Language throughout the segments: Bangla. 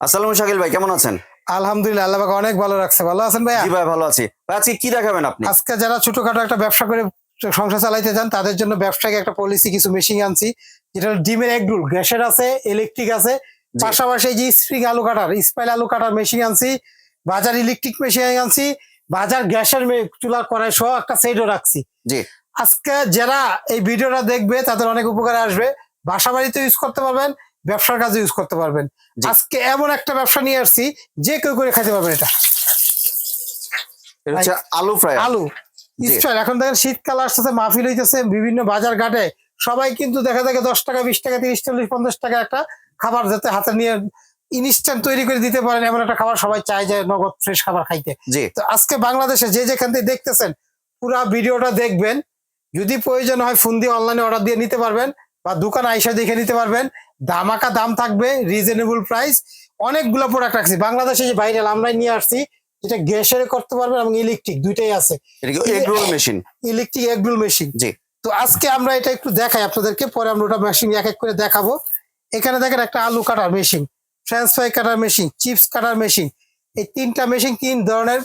আসসালামু শাকিল ভাই কেমন আছেন? আলহামদুলিল্লাহ আল্লাহ পাক অনেক ভালো রাখছে। ভালো আছেন ভাইয়া? জি ভাই ভালো আছি। ভাই আজকে কি দেখাবেন আপনি? আজকে যারা ছোটখাটো একটা ব্যবসা করে সংসার চালাইতে চান তাদের জন্য ব্যবসায়িক একটা পলিসি কিছু মেশিন আনছি। যেটা ডিমের এক রুল গ্যাসের আছে ইলেকট্রিক আছে। পাশাপাশি যে স্প্রিং আলু কাটার স্পাইল আলু কাটার মেশিন আনছি। বাজার ইলেকট্রিক মেশিন আনছি। বাজার গ্যাসের চুলার কড়াই সহ একটা সেটও রাখছি। জি। আজকে যারা এই ভিডিওটা দেখবে তাদের অনেক উপকারে আসবে। বাসা বাড়িতে ইউজ করতে পারবেন। ব্যবসার কাজে ইউজ করতে পারবেন। আজকে এমন একটা ব্যবসা নিয়ে আসছি যে কেউ করে খাইতে পারবেন এটা। হচ্ছে আলু ফ্রাই। আলু। স্টাইল এখন দেখেন শীতকাল আসতেছে মাহফিল হইতেছে বিভিন্ন বাজার ঘাটে। সবাই কিন্তু দেখা দেখে দশ টাকা বিশ টাকা তিরিশ চল্লিশ পঞ্চাশ টাকা একটা খাবার যাতে হাতে নিয়ে ইনস্ট্যান্ট তৈরি করে দিতে পারেন এমন একটা খাবার সবাই চায় যে নগদ ফ্রেশ খাবার খাইতে। তো আজকে বাংলাদেশে যে যেখান থেকে দেখতেছেন পুরা ভিডিওটা দেখবেন। যদি প্রয়োজন হয় ফোন দিয়ে অনলাইনে অর্ডার দিয়ে নিতে পারবেন। বা দোকান আইসা দেখে নিতে পারবেন। দামাকা দাম থাকবে রিজনেবল প্রাইস অনেকগুলো প্রোডাক্ট রাখছি। বাংলাদেশে যে বাইরে আমরা নিয়ে আসছি। যেটা গ্যাসের করতে পারবেন এবং ইলেকট্রিক দুইটাই আছে। এটা machine electric egg roll machine জি। তো আজকে আমরা এটা একটু দেখাই আপনাদেরকে। পরে আমরা ওটা মেশিন এক এক করে দেখাবো। এখানে দেখেন একটা আলু cutter machine french fry cutter machine chips cutter machine এই তিনটা মেশিন তিন ধরনের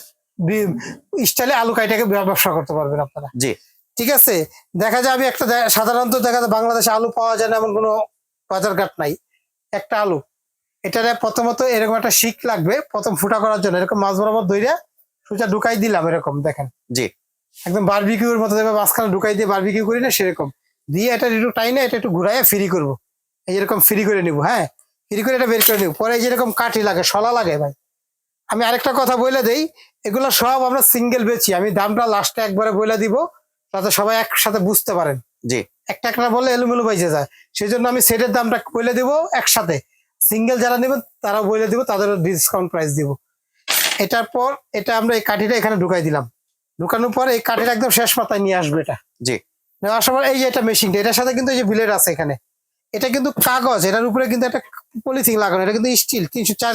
স্টাইলে আলু কাইটাকে ব্যবসা করতে পারবেন আপনারা। জি। ঠিক আছে? দেখা যায় আমি একটা সাধারণত দেখা যায় বাংলাদেশে আলু পাওয়া যায় না এমন কোনো বাজার ঘাট নাই। একটা আলু। এটারে প্রথমত এরকম একটা শিক লাগবে প্রথম ফুটা করার জন্য। এরকম মাছ বরাবর দইরা সুচা ঢুকাই দিলাম এরকম দেখেন। জি। একদম বারবিকিউর মতো দেবে মাঝখানে ঢুকাই দিয়ে বারবিকিউ করি না সেরকম। দিয়ে এটা একটু টাইনে এটা একটু ঘুরাইয়া ফ্রি করব। এই যেরকম ফ্রি করে নিব হ্যাঁ? ফ্রি করে এটা বের করে নিব। পরে যেরকম কাঠি লাগে শলা লাগে ভাই। আমি আরেকটা কথা বলে দেই এগুলো সব আমরা সিঙ্গেল বেচি। আমি দামটা লাস্টে একবারে বলে দিব। যাতে সবাই একসাথে বুঝতে পারেন। জি। একটা একটা বললে এলোমেলো বাইজে যায়। সেই জন্য আমি সেটের দামটা বলে দিব একসাথে। সিঙ্গেল যারা নেবেন তারা বলে দিব তাদের ডিসকাউন্ট প্রাইস দিব। এটার পর এটা আমরা এই কাঠিটা এখানে ঢুকাই দিলাম। ঢুকানোর পর এই কাঠিটা একদম শেষ মাথায় নিয়ে আসবে এটা। জি। নেওয়ার পর এই যে এটা মেশিনটা এটার সাথে কিন্তু এই যে বিলেট আছে এখানে। এটা কিন্তু কাগজ এটার উপরে কিন্তু একটা পলিথিন লাগানো এটা কিন্তু স্টিল তিনশো চার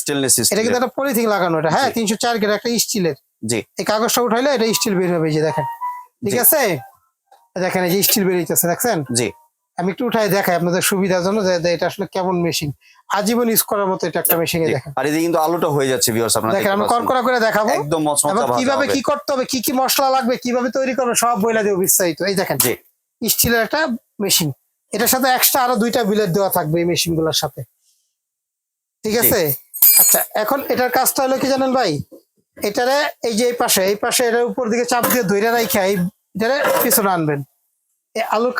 স্টেনলেস এটা কিন্তু একটা পলিথিন লাগানো এটা। হ্যাঁ তিনশো চার গ্রেড একটা স্টিলের জি। এই কাগজটা উঠাইলে এটা স্টিল বের হবে যে দেখেন। ঠিক আছে? দেখেন এই যে স্টিল বেরিয়েছে দেখছেন? জি। আমি একটু উঠাই দেখাই আপনাদের সুবিধার জন্য এটা আসলে কেমন মেশিন আজীবন ইউজ করার মতো এটা একটা মেশিনে। দেখেন। আর এদিকে কিন্তু আলুটা হয়ে যাচ্ছে ভিউয়ার্স আপনারা দেখেন আমি। কড়কড়া করে দেখাবো। একদম মচমচা ভাজা কীভাবে কি করতে হবে কি কি মশলা লাগবে কীভাবে তৈরি করবে সব বইলা দেবো বিস্তারিত। এই দেখেন জি। স্টিলের একটা মেশিন এটার সাথে এক্সট্রা আরও দুইটা বিলেট দেওয়া থাকবে এই মেশিনগুলোর সাথে। ঠিক আছে? আচ্ছা এখন এটার কাজটা হলো কি জানেন ভাই? এটারে এই যে এই পাশে এই পাশে এটার উপর দিকে চাপ দিয়ে ধরে রাখা এই এটারে পিছনে আনবেন। এই আলুর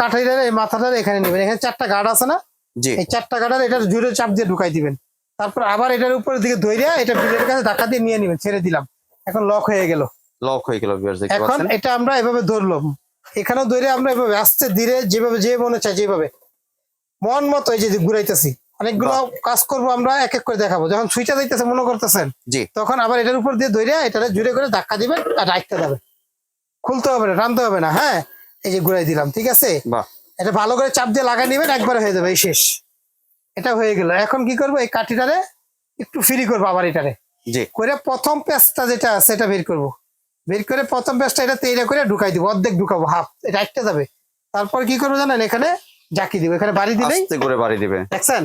এই মাথাটার এখানে নেবেন। এখানে চারটা গার্ড আছে না? জি। এই চারটা গার্ডার এটার জুড়ে চাপ দিয়ে ঢুকাই দিবেন। তারপর আবার এটার উপরের দিকে ধরে এটা বিলেটের কাছে ধাক্কা দিয়ে নিয়ে নেবেন ছেড়ে দিলাম। এখন লক হয়ে গেল। লক হয়ে গেল এখন এটা আমরা এভাবে ধরলাম। এখানেও ধরে আমরা এভাবে আস্তে ধীরে যেভাবে যে মনে চাই যেভাবে। মন মতো এই যে ঘুরাইতেছি। অনেকগুলো কাজ করব আমরা এক এক করে দেখাবো। যখন সুইচা দিতেছে মনে করতেছেন? জি। তখন আবার এটার উপর দিয়ে ধরে এটা জুড়ে করে ধাক্কা দিবেন আর রাখতে যাবে খুলতে হবে না টানতে হবে না হ্যাঁ? এই যে ঘুরাই দিলাম ঠিক আছে? এটা ভালো করে চাপ দিয়ে লাগাই নেবেন একবারে হয়ে যাবে এই শেষ। এটা হয়ে গেল। এখন কি করব? এই কাঠিটারে একটু ফ্রি করব আবার এটারে। জি। করে প্রথম পেস্টটা যেটা আছে এটা বের করব। বের করে প্রথম পেস্টটা এটা তেইরা করে ঢুকাই দিব অর্ধেক ঢুকাবো হাফ। এটা একটা যাবে। তারপর কি করব জানেন? এখানে জাকি দিব। এখানে বাড়ি দিলেই করে বাড়ি দিবে। দেখছেন?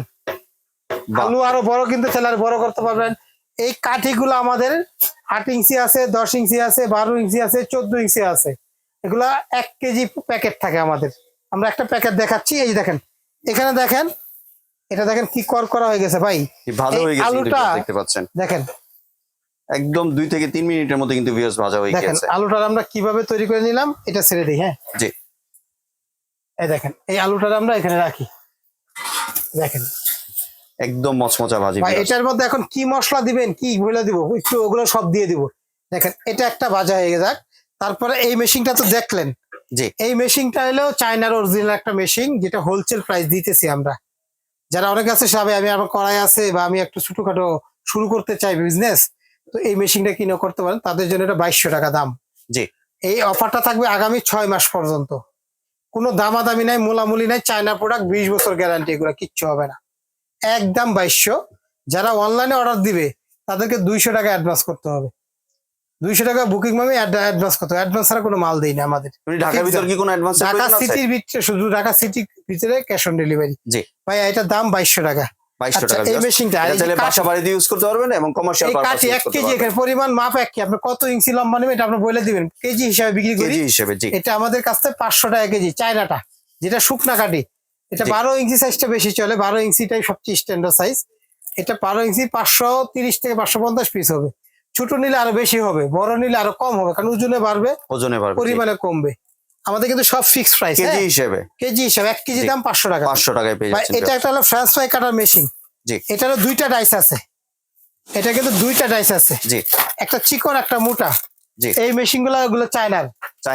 আলু আরও বড় কিন্তু ছেলে আরও বড় করতে পারবেন। এই কাঠিগুলো আমাদের আট ইঞ্চি আছে দশ ইঞ্চি আছে বারো ইঞ্চি আছে চোদ্দ ইঞ্চি আছে। এগুলা এক কেজি প্যাকেট থাকে আমাদের। আমরা একটা প্যাকেট দেখাচ্ছি এই দেখেন। এখানে দেখেন এটা দেখেন কি কর করা হয়ে গেছে ভাই। ভালো হয়ে গেছে আলুটা- দেখতে পাচ্ছেন। দেখেন। একদম দুই থেকে তিন মিনিটের মধ্যে কিন্তু ভিউয়ার্স ভাজা হয়ে দেখেন গেছে। আলুটা আমরা কীভাবে তৈরি করে নিলাম এটা ছেড়ে দিই হ্যাঁ? জি। এই দেখেন এই আলুটা আমরা এখানে রাখি। দেখেন একদম মচমচা ভাজি ভাই এটার মধ্যে এখন কি মশলা দিবেন? কি বলে দিব? একটু ওগুলো সব দিয়ে দিব। দেখেন এটা একটা ভাজা হয়ে যাক তারপরে এই মেশিনটা তো দেখলেন। জি। এই মেশিনটা হলো চায়নার অরিজিনাল একটা মেশিন যেটা হোলসেল প্রাইস দিতেছি আমরা। যারা অনেক আছে সবাই আমি আমার কড়াই আছে বা আমি একটু ছোটখাটো শুরু করতে চাই বিজনেস তো এই মেশিনটা কিনে করতে পারেন। তাদের জন্য এটা বাইশশো টাকা দাম। জি। এই অফারটা থাকবে আগামী ছয় মাস পর্যন্ত। কোনো দামাদামি নাই মোলামুলি নাই চায়না প্রোডাক্ট বিশ বছর গ্যারান্টি এগুলো কিচ্ছু হবে না। একদম বাইশশো। যারা অনলাইনে অর্ডার দিবে তাদেরকে দুইশো টাকা অ্যাডভান্স করতে হবে। দুইশো টাকা বুকিং মামে অ্যাডভান্স করতে হবে। অ্যাডভান্স ছাড়া কোনো মাল দেই না আমাদের। ঢাকার ভিতর কি কোনো অ্যাডভান্স ঢাকা সিটির ভিতরে শুধু ঢাকা সিটির ভিতরে ক্যাশ অন ডেলিভারি জি। ভাই এটার দাম বাইশশো টাকা। বাইশশো আচ্ছা, এই মেশিনটা। বাসা বাড়িতে ইউজ করতে পারবেন এবং কমার্শিয়াল কাঠি এক কেজি এখানে পরিমাণ মাপ এক কি আপনি কত ইঞ্চি লম্বা নেবেন এটা আপনি বলে দিবেন। কেজি হিসাবে বিক্রি করি। কেজি হিসেবে এটা আমাদের কাছ থেকে পাঁচশো টাকা কেজি চায়নাটা। যেটা শুকনা কাঠি। এটা বারো ইঞ্চি সাইজটা বেশি চলে বারো ইঞ্চিটাই সবচেয়ে স্ট্যান্ডার্ড সাইজ এটা বারো ইঞ্চি পাঁচশো তিরিশ থেকে পাঁচশো পঞ্চাশ পিস হবে। ছোট নিলে আরও বেশি হবে বড় নিলে আরও কম হবে কারণ ওজনে বাড়বে ওজনে বাড়বে পরিমাণে কমবে। আমাদের কিন্তু সব ফিক্স প্রাইস কেজি হিসেবে। কেজি হিসাবে এক কেজি দাম পাঁচশো টাকা। পাঁচশো টাকায় পেয়ে যাচ্ছেন এটা একটা হলো ফ্রান্স ফ্রাই কাটার মেশিন জি। এটারও দুইটা ডাইস আছে। এটা কিন্তু দুইটা ডাইস আছে। জি। একটা চিকন একটা মোটা। জি। এই মেশিনগুলো চায়নার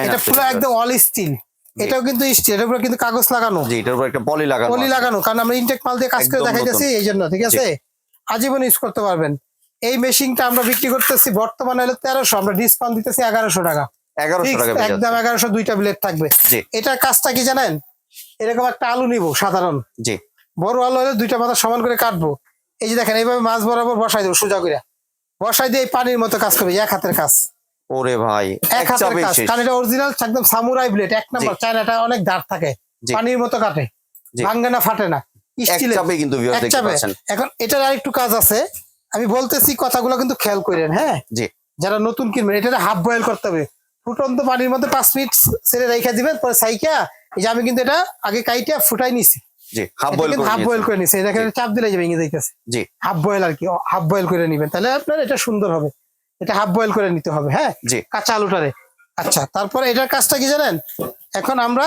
এটা পুরো একদম অল স্টিল এটাও কিন্তু এটার উপরে কিন্তু কাগজ লাগানো। জি এটার উপর একটা পলি লাগানো পলি লাগানো কারণ আমরা ইনটেক মাল দিয়ে কাজ করে দেখাইতেছি এই জন্য ঠিক আছে? আজীবন ইউজ করতে পারবেন। এই মেশিনটা আমরা বিক্রি করতেছি বর্তমানে হলো তেরোশো আমরা ডিসকাউন্ট দিতেছি এগারোশো টাকা। এগারোশো টাকা একদম এগারোশো দুইটা ব্লেড থাকবে। জি। এটার কাজটা কি জানেন? এরকম একটা আলু নিব সাধারণ। জি। বড় আলু হলে দুইটা মাথা সমান করে কাটবো। এই যে দেখেন এইভাবে মাছ বরাবর বসাই দেবো সোজা করে বসাই দিয়ে পানির মতো কাজ করবে এক হাতের কাজ। ওরে ভাই এক হাতের চাপে কাজ শেষ। কারণ এটা অরিজিনাল একদম সামুরাই ব্লেড এক নাম্বার চায়নাটা অনেক দাঁড় থাকে পানির মতো কাটে জি। ভাঙ্গে না ফাটে না স্টিলের চাপে কিন্তু viewers দেখতে পাচ্ছেন। এখন এটার আরেকটু কাজ আছে আমি বলতেছি কথাগুলো কিন্তু খেয়াল করেন হ্যাঁ? জি। যারা নতুন কিনবেন এটা হাফ বয়েল করতে হবে। ফুটন্ত পানির মধ্যে পাঁচ মিনিট ছেড়ে রেখে দিবেন পরে সাইকা এই যে আমি কিন্তু এটা আগে কাইটা ফুটাই নিছি। হাফ বয়েল করে নিছি। দেখেন চাপ দিলে ভেঙে যাইতেছে। জি। হাফ বয়েল আর কি হাফ বয়েল করে নিবেন। তাহলে আপনার এটা সুন্দর হবে। এটা হাফ বয়েল করে নিতে হবে হ্যাঁ? জি। কাঁচা আলুটারে। আচ্ছা তারপরে এটার কাজটা কি জানেন? এখন আমরা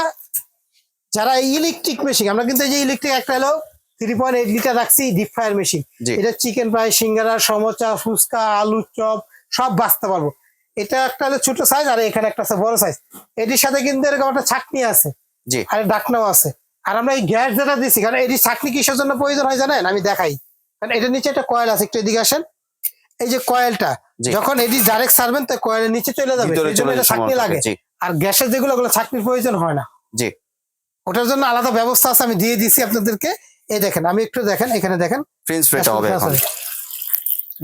যারা ইলেকট্রিক মেশিন আমরা কিন্তু এই যে ইলেকট্রিক একটা হলো থ্রি পয়েন্ট এইট লিটার রাখছি ডিপ ফ্রায়ার মেশিন এটা চিকেন ফ্রাই সিঙ্গারা সমোচা ফুচকা আলু চপ সব বাঁচতে পারব। এটা একটা হলো ছোট সাইজ আর এখানে একটা আছে বড় সাইজ এটির সাথে কিন্তু এরকম একটা ছাকনি আছে। জি। আর ডাকনাও আছে। আর আমরা এই গ্যাস যেটা দিচ্ছি কারণ এটি ছাকনি কিসের জন্য প্রয়োজন হয় জানেন? আমি দেখাই। কারণ এটার নিচে একটা কয়েল আছে একটু এদিকে আসেন। এই যে কয়েলটা। যখন এটি ডাইরেক্ট সারবেন তো কয়েলের নিচে চলে যাবে। ছাকনি লাগে। আর গ্যাসের যেগুলো ওগুলো ছাকনির প্রয়োজন হয় না। জি। ওটার জন্য আলাদা ব্যবস্থা আছে আমি দিয়ে দিছি আপনাদেরকে। এই দেখেন আমি একটু দেখেন এখানে দেখেন। ফ্রেঞ্চ ফ্রাইটা হবে এখন।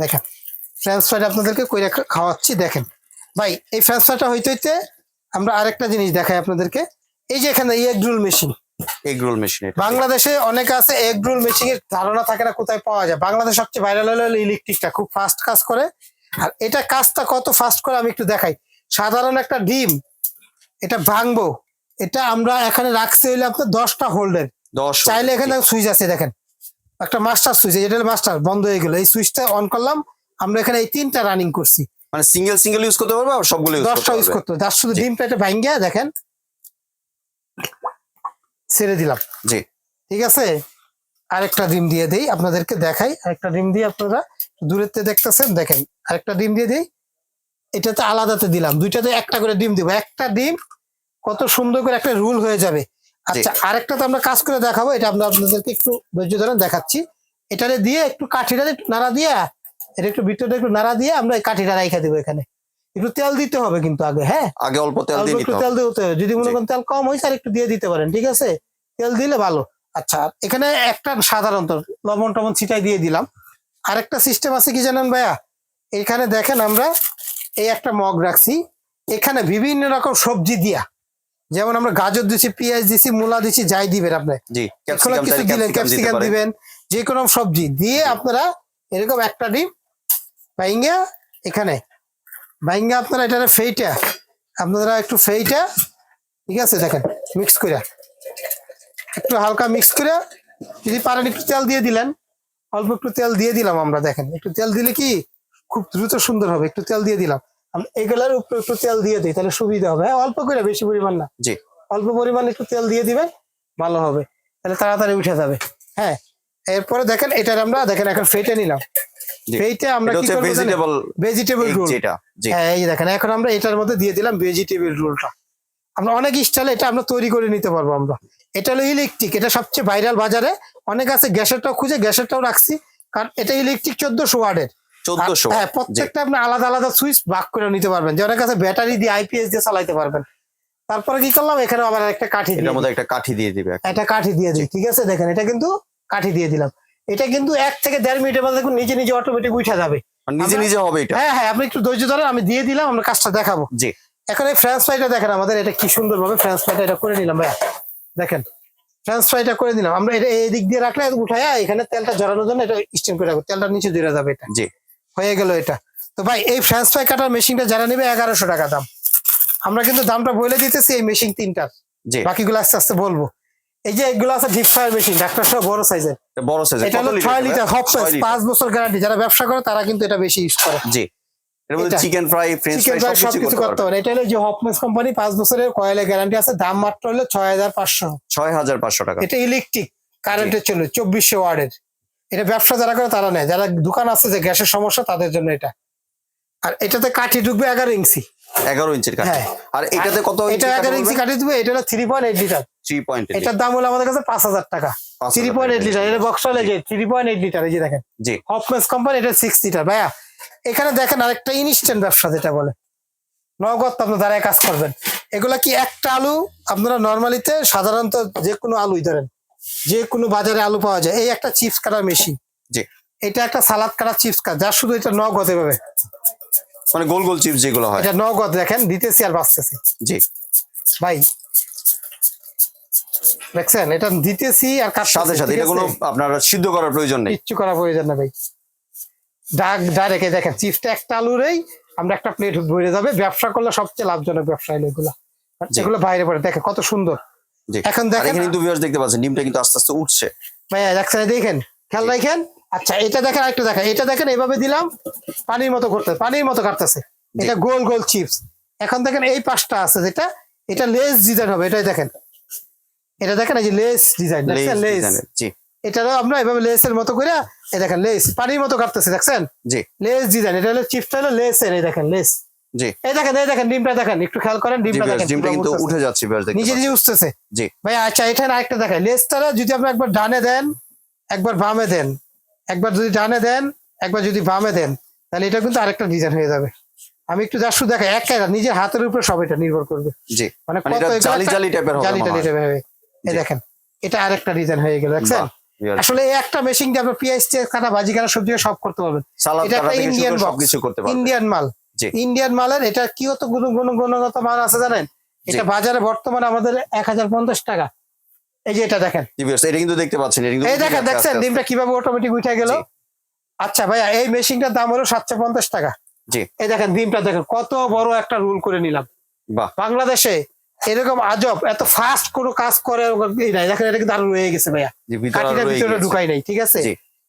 দেখেন ফ্রেঞ্চ ফ্রাইড আপনাদেরকে কইরা খাওয়াচ্ছি দেখেন। ভাই এই ফ্রেঞ্চ ফ্রাইটা হইতে হইতে আমরা আরেকটা জিনিস দেখাই আপনাদেরকে। এই যে এখানে egg roll machine egg roll machine বাংলাদেশে অনেক আছে এগ রোল মেশিন এর ধারণা থাকে না কোথায় পাওয়া যায়। বাংলাদেশ সবচেয়ে ভাইরাল হলো ইলেকট্রিকটা খুব ফাস্ট কাজ করে। আর এটা কাজটা কত ফাস্ট করে আমি একটু দেখাই। সাধারণ একটা ডিম এটা ভাঙবো এটা আমরা এখানে রাখছি হইলে আপনার দশটা হোল্ডের চাইলে এখানে সুইচ আছে দেখেন। একটা মাস্টার সুইচ এটা মাস্টার বন্ধ হয়ে গেল। এই সুইচটা অন করলাম আমরা এখানে এই তিনটা রানিং করছি। মানে সিঙ্গেল সিঙ্গেল ইউজ করতে পারব সবগুলো দশটা ইউজ করতে তার শুধু ডিমটা এটা ভাঙ্গিয়া দেখেন। ছেড়ে দিলাম। জি। ঠিক আছে? আরেকটা ডিম দিয়ে দেই আপনাদেরকে দেখাই। আরেকটা ডিম দিয়ে আপনারা দূরের থেকে দেখতেছেন দেখেন। আরেকটা ডিম দিয়ে দিই। এটাতে আলাদাতে দিলাম। দুইটাতে একটা করে ডিম দিব। একটা ডিম কত সুন্দর করে একটা রুল হয়ে যাবে। আচ্ছা আরেকটা তো আমরা কাজ করে দেখাবো। এটা আমরা আপনাদেরকে একটু ধৈর্য ধরে দেখাচ্ছি। এটারে দিয়ে একটু কাঠিটা একটু নাড়া দিয়ে এটা একটু ভিতরটা একটু নাড়া দিয়ে আমরা এই কাঠিটা রাইখা দেবো এখানে। একটু তেল দিতে হবে কিন্তু আগে হ্যাঁ? আগে অল্প তেল দিয়ে একটু তেল দিতে হবে। যদি মনে। করেন তেল কম হয়েছে আর একটু দিয়ে দিতে পারেন ঠিক আছে? তেল দিলে ভালো। আচ্ছা এখানে একটা সাধারণত লবণ টবণ ছিটাই দিয়ে দিলাম। আরেকটা সিস্টেম আছে কি জানেন ভাইয়া? এখানে দেখেন আমরা এই একটা মগ রাখছি। এখানে বিভিন্ন রকম সবজি দিয়া যেমন আমরা গাজর দিছি পেঁয়াজ দিছি মূলা দিছি যাই দিবেন আপনি। এগুলো কিছু দিলেন ক্যাপসিকাম দিবেন যে কোনো সবজি দিয়ে আপনারা এরকম একটা ডিম বাইঙ্গা এখানে। বাইঙ্গা আপনারা এটা ফেইটা আপনারা একটু ফেইটা ঠিক আছে দেখেন মিক্স করে একটু হালকা মিক্স করে যদি পারেন একটু তেল দিয়ে দিলেন। অল্প একটু তেল দিয়ে দিলাম আমরা দেখেন একটু তেল দিলে কি খুব দ্রুত সুন্দর হবে। একটু তেল দিয়ে দিলাম। আমরা এগুলোর উপরে একটু তেল দিয়ে দিই তাহলে সুবিধা হবে। হ্যাঁ অল্প করে বেশি পরিমাণ না। জি। অল্প পরিমাণ একটু তেল দিয়ে দিবেন ভালো হবে। তাহলে তাড়াতাড়ি উঠে যাবে। হ্যাঁ এরপরে দেখেন এটার আমরা দেখেন এখন ফেটে নিলাম। ফেটে আমরা কি করব ভেজিটেবল ভেজিটেবল রোল যেটা হ্যাঁ এই দেখেন এখন আমরা এটার মধ্যে দিয়ে দিলাম ভেজিটেবল রোলটা আমরা অনেক স্টাইলে এটা আমরা তৈরি করে নিতে পারব আমরা। এটা হলো ইলেকট্রিক এটা সবচেয়ে ভাইরাল বাজারে। অনেক আছে গ্যাসেরটাও খুঁজে গ্যাসেরটাও রাখছি। কারণ এটা ইলেকট্রিক চোদ্দশো ওয়ার্ডের চোদ্দশো। হ্যাঁ প্রত্যেকটা আপনি আলাদা আলাদা সুইচ ভাগ করে নিতে পারবেন। যে অনেক আছে ব্যাটারি দিয়ে আইপিএস দিয়ে চালাইতে পারবেন। তারপরে কি করলাম? এখানে আবার একটা কাঠি দিয়ে এটার মধ্যে একটা কাঠি দিয়ে দিবে একটা কাঠি দিয়ে দিই ঠিক আছে? দেখেন এটা কিন্তু কাঠি দিয়ে দিলাম। এটা কিন্তু এক থেকে দেড় মিনিটের মধ্যে দেখুন নিজে নিজে অটোমেটিক উঠে যাবে। নিজে নিজে হবে এটা। হ্যাঁ হ্যাঁ আপনি একটু ধৈর্য ধরেন আমি দিয়ে দিলাম আমরা কাজটা দেখাবো। জি। এখন এই ফ্রেঞ্চ ফ্রাইটা দেখেন আমাদের এটা কি সুন্দর ভাবে ফ্রেঞ্চ ফ্রাইটা এটা করে নিলাম ভাইয়া। দেখেন ফ্রেঞ্চ ফ্রাইটা করে দিলাম আমরা এটা এই দিক দিয়ে রাখলে উঠায়া এখানে তেলটা জড়ানোর জন্য এটা স্টিম করে রাখব। তেলটা নিচে দিয়ে যাবে এটা। জি। হয়ে গেল এটা। তো ভাই এই ফ্রেঞ্চ ফ্রাই কাটার মেশিনটা যারা নেবে এগারোশো টাকা দাম। আমরা কিন্তু দামটা বলে দিতেছি এই মেশিন তিনটার। বাকিগুলো আস্তে আস্তে বলব। এই যে এগুলো আছে ডিপ ফ্রাই মেশিন ডাক্তার সব বড় সাইজের বড় সাইজ এটা হলো ছয় লিটার হপ পাঁচ বছর গ্যারান্টি যারা ব্যবসা করে তারা কিন্তু এটা বেশি ইউজ করে। জি। এর মধ্যে চিকেন ফ্রাই ফ্রেঞ্চ ফ্রাই সবকিছু করতে পারে এটা হলো যে হপমেস কোম্পানি পাঁচ বছরের কয়েলের গ্যারান্টি আছে। দাম মাত্র হলো ছয় হাজার পাঁচশো। ছয় হাজার পাঁচশো টাকা। এটা ইলেকট্রিক কারেন্টের চলে চব্বিশশো ওয়ার্ডের এটা ব্যবসা যারা করে তারা নেয়। যারা দোকান আছে যে গ্যাসের সমস্যা তাদের জন্য এটা। আর এটাতে কাঠি ঢুকবে এগারো ইঞ্চি। এগারো ইঞ্চির কাঠ। হ্যাঁ। আর এটাতে কত এটা এগারো ইঞ্চি কাঠি ঢুকবে এটা হলো three point eight litre three point এটার দাম হলো আমাদের কাছে পাঁচ হাজার টাকা। থ্রি পয়েন্ট এইট লিটার এটা বক্স হলে যে থ্রি পয়েন্ট এইট লিটার এই যে দেখেন। জি। হপমেস কোম্পানি এটা সিক্স লিটার ভাইয়া এখানে দেখেন আরেকটা ইনস্ট্যান্ট ব্যবসা যেটা বলে। নগদ আপনার দাঁড়ায় কাজ করবেন। এগুলা কি একটা আলু? আপনারা নর্মালিতে সাধারণত যে কোনো আলুই ধরেন। যে কোনো বাজারে আলু পাওয়া যায়। এই একটা চিপস কাটার মেশিন। জি। এটা একটা সালাদ কাটার চিপস কাট যা শুধু এটা নগদ এভাবে। মানে গোল গোল চিপস যেগুলো হয়। এটা নগদ দেখেন দিতেছি আর বাঁচতেছি। জি। ভাই দেখছেন? এটা দিতেছি আর কাটতেছি, সাথে সাথে এটা কোনো আপনার সিদ্ধ করার প্রয়োজন নেই। কিচ্ছু করার প্রয়োজন না ভাই। ডাক ডাইরেক্ট দেখেন চিপসটা একটা আলুরেই আমরা একটা প্লেট ভরে যাবে। ব্যবসা করলে সবচেয়ে লাভজনক ব্যবসা এগুলা। এগুলো বাইরে পড়ে। দেখে কত সুন্দর। এখন দেখেন কিন্তু ভিউয়ার্স দেখতে পাচ্ছেন ডিমটা কিন্তু আস্তে আস্তে উঠছে। ভাইয়া দেখেন। খেয়াল রাখেন। আচ্ছা এটা দেখেন আরেকটা দেখেন। এটা দেখেন এভাবে দিলাম পানির মতো করতে পানির মতো কাটতেছে। এটা গোল গোল চিপস এখন দেখেন এই পাশটা আছে যেটা এটা লেস ডিজাইন হবে এটাই দেখেন। এটা দেখেন এই যে লেস ডিজাইন লেস দেখছেন লেস। জি। এটারও আমরা এভাবে লেসের মতো করে এই দেখেন লেস পানির মতো কাটতেছে দেখছেন? জি। লেস ডিজাইন এটা হলো চিপসটা হলো লেসের এই দেখেন লেস জি। এই দেখেন এই দেখেন ডিমটা দেখেন একটু খেয়াল করেন ডিমটা দেখেন ডিমটা কিন্তু উঠে যাচ্ছে ভিউয়ার্স দেখতে নিজে নিজে উঠতেছে। জি। ভাই আচ্ছা এখানে আরেকটা দেখেন লেসটারা যদি আপনি একবার ডানে দেন একবার বামে দেন একবার যদি ডানে দেন একবার যদি বামে দেন তাহলে এটা কিন্তু আরেকটা ডিজাইন হয়ে যাবে। আমি একটু শুধু দেখাই এক নিজের হাতের উপরে সব এটা নির্ভর করবে। জি। মানে মানে কত এটা জালি জালি টাইপের হবে জালি টাইপের হবে। এই দেখেন এটা আরেকটা ডিজাইন হয়ে গেল দেখছেন? আসলে এই একটা মেশিন দিয়ে আপনার পেঁয়াজ টিয়াজ কাটা ভাজি কাটা সবজি সব করতে পারবেন। এটা একটা ইন্ডিয়ান সবকিছু করতে পারবেন। ইন্ডিয়ান মাল। ইন্ডিয়ান মালের এটা কি হতো গুণ গুণ গুণগত মান আছে জানেন? এটা বাজারে বর্তমানে আমাদের এক হাজার পঞ্চাশ টাকা। এই যে এটা দেখেন। এটা কিন্তু দেখতে পাচ্ছেন এই দেখেন দেখছেন। ডিমটা কীভাবে অটোমেটিক উঠে গেল? আচ্ছা ভাইয়া এই মেশিনটার দাম হলো সাতশো পঞ্চাশ টাকা। জি। এই দেখেন ডিমটা দেখেন কত বড় একটা রুল করে নিলাম। বাহ। বাংলাদেশে এরকম আজব এত ফাস্ট কোনো কাজ করে নাই। দেখেন এটা কিন্তু আরও রয়ে গেছে ভাইয়া। ভিতরে। ঢুকাই নাই ঠিক আছে?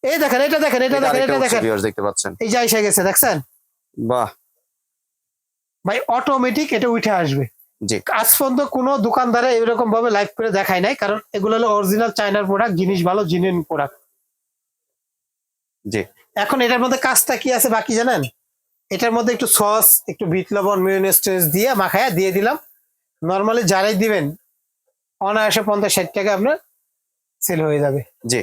এই দেখেন এটা দেখেন এটা এটা দেখেন এটা দেখেন। দেখতে পাচ্ছেন। এই যে এসে গেছে দেখছেন? বাহ। ভাই অটোমেটিক এটা উঠে আসবে। জি। আজ পর্যন্ত কোনো দোকানদারে এরকম ভাবে লাইভ করে দেখায় নাই কারণ এগুলো হলো অরিজিনাল চাইনার প্রোডাক্ট জিনিস ভালো জিনিয়ান প্রোডাক্ট জি। এখন এটার মধ্যে কাজটা কি আছে বাকি জানেন? এটার মধ্যে একটু সস একটু বিট লবণ মিউনিস দিয়ে মাখায়া দিয়ে দিলাম। নর্মালি যারাই দিবেন অনায়াসে পঞ্চাশ ষাট টাকা আপনার সেল হয়ে যাবে। জি।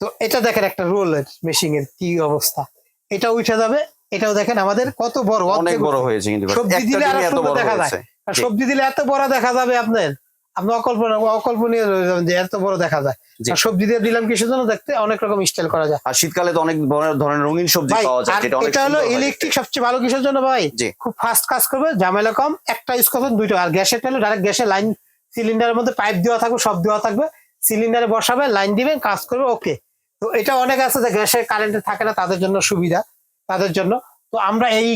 তো এটা দেখেন একটা রোল মেশিং এর কি অবস্থা। এটা উঠে যাবে এটাও দেখেন আমাদের কত বড় অনেক বড় হয়েছে কিন্তু সবজি দিলে আরও সুন্দর বড় দেখা যায়। আর সবজি দিলে এত বড় দেখা যাবে আপনার আপনি অকল্পনা অকল্পনীয় যে এত বড় দেখা যায়। সবজি দিয়ে দিলাম কিসের জন্য দেখতে? অনেক রকম স্টাইল করা যায়। আর শীতকালে তো অনেক ধরনের- রঙিন সবজি পাওয়া যায় যেটা অনেক এটা হলো ইলেকট্রিক সবচেয়ে ভালো কিসের জন্য ভাই? খুব ফাস্ট কাজ করবে ঝামেলা কম একটা ইউজ করবেন দুইটা। আর গ্যাসের হলে ডাইরেক্ট গ্যাসের লাইন সিলিন্ডারের মধ্যে পাইপ দেওয়া থাকবে সব দেওয়া থাকবে। সিলিন্ডারে বসাবে লাইন দিবেন কাজ করবে ওকে তো এটা অনেক আছে যে গ্যাসের কারেন্টে থাকে না তাদের জন্য সুবিধা। তাদের জন্য। তো আমরা এই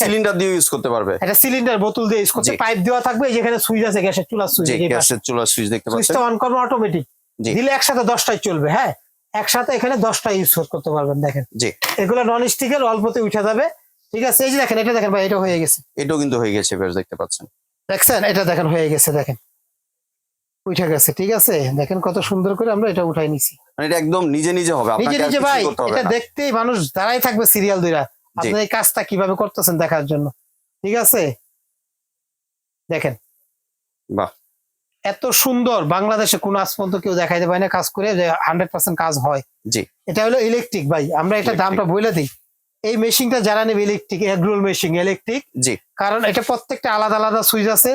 সিলিন্ডার দিয়ে ইউজ করতে পারবে। এটা সিলিন্ডার বোতল দিয়ে ইউজ করতে পাইপ দেওয়া থাকবে এই যেখানে সুইচ আছে গ্যাসের চুলার সুইচ গ্যাসের চুলার সুইচ দেখতে পাচ্ছেন। সুইচটা অন করব অটোমেটিক। দিলে একসাথে দশটাই চলবে হ্যাঁ? একসাথে এখানে দশটা ইউজ করতে পারবেন দেখেন। জি। এগুলো নন স্টিকের অল্পতে উঠে যাবে। ঠিক আছে এই যে দেখেন এটা দেখেন ভাই এটা হয়ে গেছে। এটাও কিন্তু হয়ে গেছে বেশ দেখতে পাচ্ছেন। দেখছেন? এটা দেখেন হয়ে গেছে দেখেন। উঠে গেছে ঠিক আছে? দেখেন কত সুন্দর করে আমরা এটা উঠাই নিছি। মানে এটা একদম নিজে নিজে হবে নিজে নিজে ভাই এটা দেখতেই মানুষ দাঁড়াই থাকবে সিরিয়াল দুইরা। আপনার এই কাজটা কীভাবে করতেছেন দেখার জন্য। ঠিক আছে? দেখেন। বাহ। এত সুন্দর বাংলাদেশে কোন আজ পর্যন্ত কেউ দেখাইতে পারে না কাজ করে যে হান্ড্রেড পার্সেন্ট কাজ হয়। জি। এটা হলো ইলেকট্রিক ভাই আমরা এটা দামটা বলে দিই। এই মেশিনটা যারা নেবে electric egg roll machine electric জি। কারণ এটা প্রত্যেকটা আলাদা আলাদা সুইচ আছে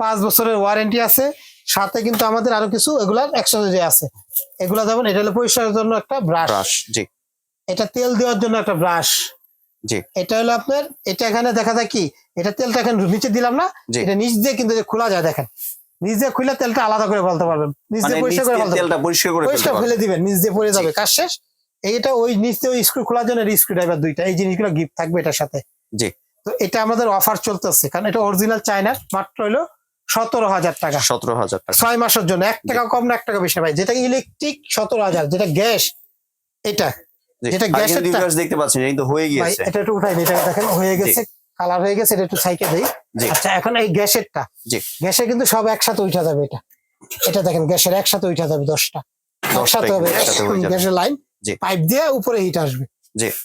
পাঁচ বছরের ওয়ারেন্টি আছে সাথে কিন্তু আমাদের আরও কিছু এগুলার এক্সট্রা আছে। এগুলা যেমন এটা হলো পরিষ্কারের জন্য একটা ব্রাশ জি। এটা তেল দেওয়ার জন্য একটা ব্রাশ জি। এটা হলো আপনার এটা এখানে দেখা যায় কি এটা তেলটা এখানে নিচে দিলাম না এটা নিচ দিয়ে কিন্তু যে খোলা যায় দেখেন। নিজে খুলে তেলটা আলাদা করে ফেলতে পারবেন। নিজে মানে পরিষ্কার করে ফেলতে তেলটা পরিষ্কার করে পরিষ্কার। ফেলে দিবেন দিয়ে পড়ে যাবে। কাজ শেষ। এইটা ওই নিচ ওই স্ক্রু খোলার জন্য স্ক্রু ড্রাইভার দুইটা। এই জিনিসগুলো গিফট থাকবে এটার সাথে। জি। তো এটা আমাদের অফার চলতেছে। কারণ এটা অরিজিনাল চায়নার মাত্র হলো সতেরো হাজার টাকা। সতেরো হাজার টাকা। ছয় মাসের জন্য। এক টাকা কম না এক টাকা বেশি ভাই। যেটা ইলেকট্রিক সতেরো হাজার। যেটা গ্যাস এটা। যেটা গ্যাসের কিন্তু দেখতে পাচ্ছেন এই হয়ে গিয়েছে। এটা একটু উঠাই এটা দেখেন হয়ে গেছে কালার হয়ে গেছে এটা একটু সাইকে দেই। আচ্ছা এখন এই গ্যাসেরটা। জি। গ্যাসের কিন্তু সব একসাথে উঠা যাবে এটা। এটা দেখেন গ্যাসের একসাথে উঠা যাবে দশটা। একসাথে হবে। গ্যাসের লাইন। পাইপ দিয়ে উপরে হিট আসবে।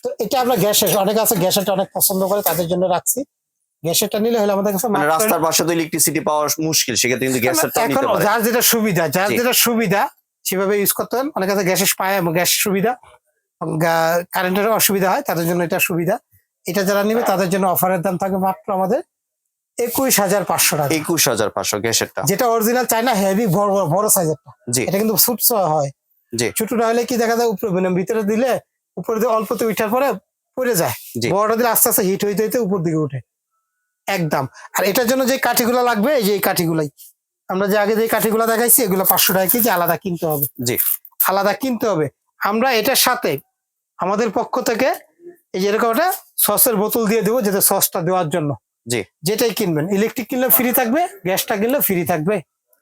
তো এটা আমরা গ্যাসের অনেক আছে গ্যাসেরটা অনেক পছন্দ করে তাদের জন্য রাখছি। গ্যাসেরটা নিলে হলে আমাদের কাছে মানে রাস্তার পাশে তো ইলেকট্রিসিটি পাওয়া মুশকিল সেক্ষেত্রে কিন্তু গ্যাসের এখন নিতে পারে। যার যেটা সুবিধা যার যেটা সুবিধা সেভাবে ইউজ করতে পারেন। অনেক কাছে গ্যাসের পায় গ্যাস সুবিধা। গা- কারেন্টের অসুবিধা হয় তাদের জন্য এটা সুবিধা। এটা যারা নিবে তাদের জন্য অফারের দাম থাকবে মাত্র আমাদের একুশ হাজার পাঁচশো টাকা। একুশ হাজার পাঁচশো গ্যাসেরটা। যেটা অরিজিনাল চাই না হেভি বড় বড়- বড় সাইজেরটা এটা কিন্তু সুটস হয়। জি। ছোটটা হলে কি দেখা যায় উপরে মানে ভিতরে দিলে উপরে দিয়ে অল্পতে উঠার পরে পড়ে যায়। জি। বড়টা দিলে আস্তে আস্তে হিট হইতে হইতে উপর দিকে উঠে। একদম। আর এটার জন্য যে কাঠিগুলো লাগবে এই যে এই কাঠিগুলাই। আমরা যে আগে যে কাঠিগুলো দেখাইছি এগুলো পাঁচশো টাকা কেজি আলাদা কিনতে হবে। জি। আলাদা কিনতে হবে। আমরা এটার সাথে আমাদের পক্ষ থেকে এই যে এরকম একটা সসের বোতল দিয়ে দেবো যেটা সসটা দেওয়ার জন্য। জি। যেটাই কিনবেন। ইলেকট্রিক কিনলে ফ্রি থাকবে গ্যাসটা কিনলে ফ্রি থাকবে।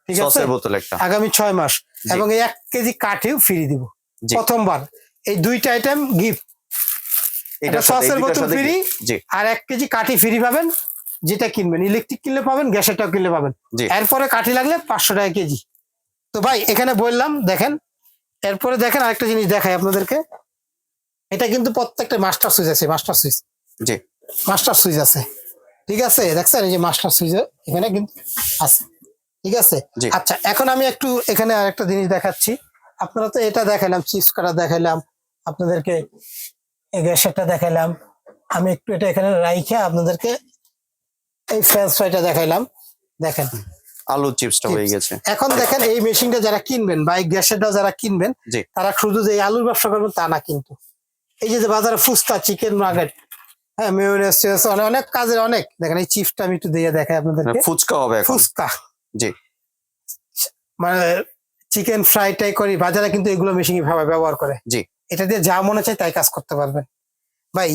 ঠিক আছে? সসের বোতল একটা। আগামী ছয় মাস। এবং এই এক কেজি কাঠিও ফ্রি দিব। প্রথমবার। এই দুইটা আইটেম গিফট এটা সসের বোতল ফ্রি আর এক কেজি কাঠি ফ্রি পাবেন। যেটা কিনবেন ইলেকট্রিক কিনলে পাবেন গ্যাসেরটাও কিনলে পাবেন। এরপরে কাঠি লাগলে পাঁচশো টাকা কেজি। তো ভাই এখানে বললাম দেখেন এরপরে দেখেন আরেকটা জিনিস দেখাই আপনাদেরকে। এটা কিন্তু প্রত্যেকটা মাস্টার সুইচ আছে মাস্টার সুইচ জি। মাস্টার সুইচ আছে। ঠিক আছে? দেখছেন? এই যে মাস্টার সুইচ এখানে কিন্তু আছে। ঠিক আছে। আচ্ছা এখন আমি একটু এখানে আরেকটা জিনিস দেখাচ্ছি। আপনারা তো এটা দেখালাম চিপস করা দেখালাম আপনাদেরকে গ্যাসেরটা দেখালাম আমি একটু এটা এখানে রাইখে আপনাদেরকে এই ফ্রেঞ্চ ফ্রাইটা দেখাইলাম। দেখেন। আলু চিপসটা হয়ে গেছে। এখন দেখেন এই মেশিনটা যারা কিনবেন বা এই গ্যাসেরটা যারা কিনবেন তারা শুধু যে আলুর ব্যবসা করবেন তা না কিন্তু। এই যে বাজারে ফুচকা চিকেন নাগেট হ্যাঁ টেয়োনেজ, অনেক অনেক কাজের অনেক। দেখেন এই চিপসটা আমি একটু দিয়ে দেখাই আপনাদেরকে। মানে ফুচকা হবে ফুচকা। জি। মানে চিকেন ফ্রাই টাই করি বাজারে কিন্তু এগুলো মেশিন ভাবে ব্যবহার করে। জি। এটা দিয়ে যা মনে চায় তাই কাজ করতে পারবেন। ভাই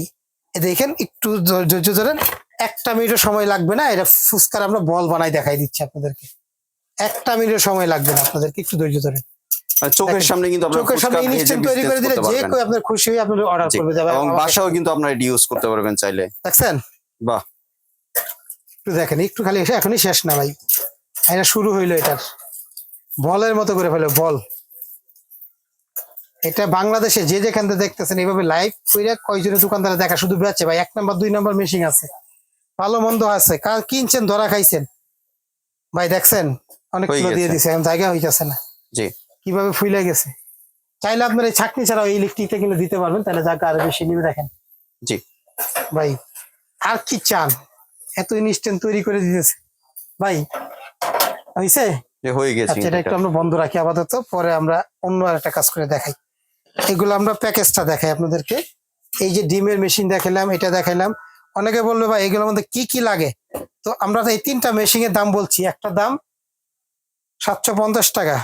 দেখেন একটু ধৈর্য ধরেন। একটা মিনিটের সময় লাগবে না? এটা ফুচকার আমরা বল বানাই দেখাই দিচ্ছি আপনাদেরকে। একটা মিনিটের সময় লাগবে না আপনাদেরকে একটু ধৈর্য ধরেন। মানে চোখের দেখেন, সামনে কিন্তু চোখের সামনে ইনস্ট্যান্ট তৈরি করে দিলে যে কেউ আপনার খুশি হয়ে আপনার অর্ডার করবে যাবে এবং বাসাও কিন্তু আপনারা এটি ইউজ করতে পারবেন চাইলে। দেখছেন? বাহ। একটু দেখেন একটু খালি এসে এখনই শেষ না ভাই। এটা শুরু হইল এটার। বলের মতো করে ফেলো বল। এটা বাংলাদেশে যে যেখান থেকে দেখতেছেন এইভাবে লাইভ কইরা কয়জনের দোকানদারে দেখা শুধু বেচে ভাই। এক নাম্বার দুই নাম্বার মেশিন আছে। ভালো মন্দ আছে। কার কিনছেন ধরা খাইছেন। ভাই দেখছেন? অনেক কিলো দিয়ে দিছে এখন জায়গা হইতেছে না। জি। কীভাবে ফুলে গেছে? চাইলে আপনার এই ছাকনি ছাড়াও এই ইলেকট্রিকটা কিনে দিতে পারবেন তাহলে জায়গা আরও বেশি নিবে দেখেন। জি। ভাই আর কি চান? এত ইনস্ট্যান্ট তৈরি করে দিতেছে। ভাই হইছে? হয়ে গেছে আচ্ছা এটা একটু আমরা বন্ধ রাখি আপাতত পরে আমরা অন্য একটা কাজ করে দেখাই। এগুলো আমরা প্যাকেজটা দেখাই আপনাদেরকে। এই যে ডিমের মেশিন দেখালাম এটা দেখালাম অনেকে বলল ভাই এগুলোর মধ্যে কি কি লাগে? তো আমরা তো এই তিনটা মেশিন এর দাম বলছি। একটা দাম সাতশো পঞ্চাশ টাকা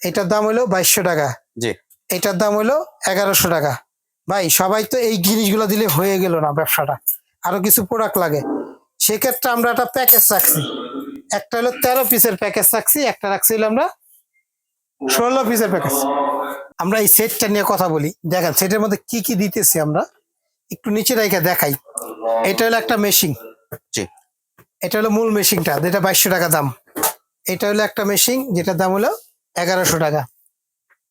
এটার দাম হলো বাইশশো টাকা জি। এটার দাম হলো এগারোশো টাকা। ভাই সবাই তো এই জিনিসগুলো দিলে হয়ে গেল না ব্যবসাটা। আরও কিছু প্রোডাক্ট লাগে। সেক্ষেত্রে আমরা একটা প্যাকেজ রাখছি। একটা হলো তেরো পিসের প্যাকেজ রাখছি একটা রাখছি হলো আমরা ষোলো পিসের প্যাকেজ আমরা এই সেটটা নিয়ে কথা বলি। দেখেন সেটের মধ্যে কি কি দিতেছি আমরা? একটু নিচে রেখে দেখাই। এটা হলো একটা মেশিন জি। এটা হলো মূল মেশিনটা যেটা বাইশশো টাকা দাম। এটা হলো একটা মেশিন যেটার দাম হলো এগারোশো টাকা।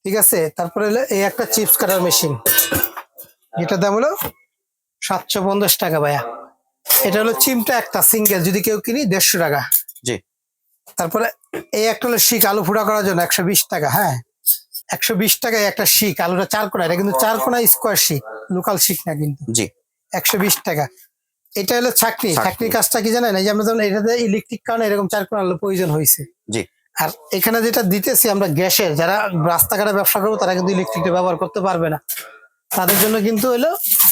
ঠিক আছে? তারপরে হলো এই একটা চিপস কাটার মেশিন যেটার দাম হলো সাতশো পঞ্চাশ টাকা ভাইয়া। এটা হলো চিমটা একটা সিঙ্গেল যদি কেউ কিনি দেড়শো টাকা। জি। তারপরে এই একটা হলো শিক আলু ফুটা করার জন্য একশো বিশ টাকা হ্যাঁ? একশো বিশ টাকায় একটা শিক আলুটা চার কোনা এটা কিন্তু চার কোনা স্কোয়ার শিক। লোকাল শিক না কিন্তু। জি। একশো বিশ টাকা। এটা হলো ছাকনি ছাঁকনি। ছাকনির কাজটা কি জানেন? এই যে আমরা যেমন এটাতে ইলেকট্রিক কারণে এরকম চার কোনা আলু প্রয়োজন হয়েছে। জি। আর এখানে যেটা দিতেছি আমরা গ্যাসের যারা রাস্তাঘাটে ব্যবসা করব তারা কিন্তু ইলেকট্রিকটা ব্যবহার করতে পারবে না। তাদের জন্য কিন্তু হলো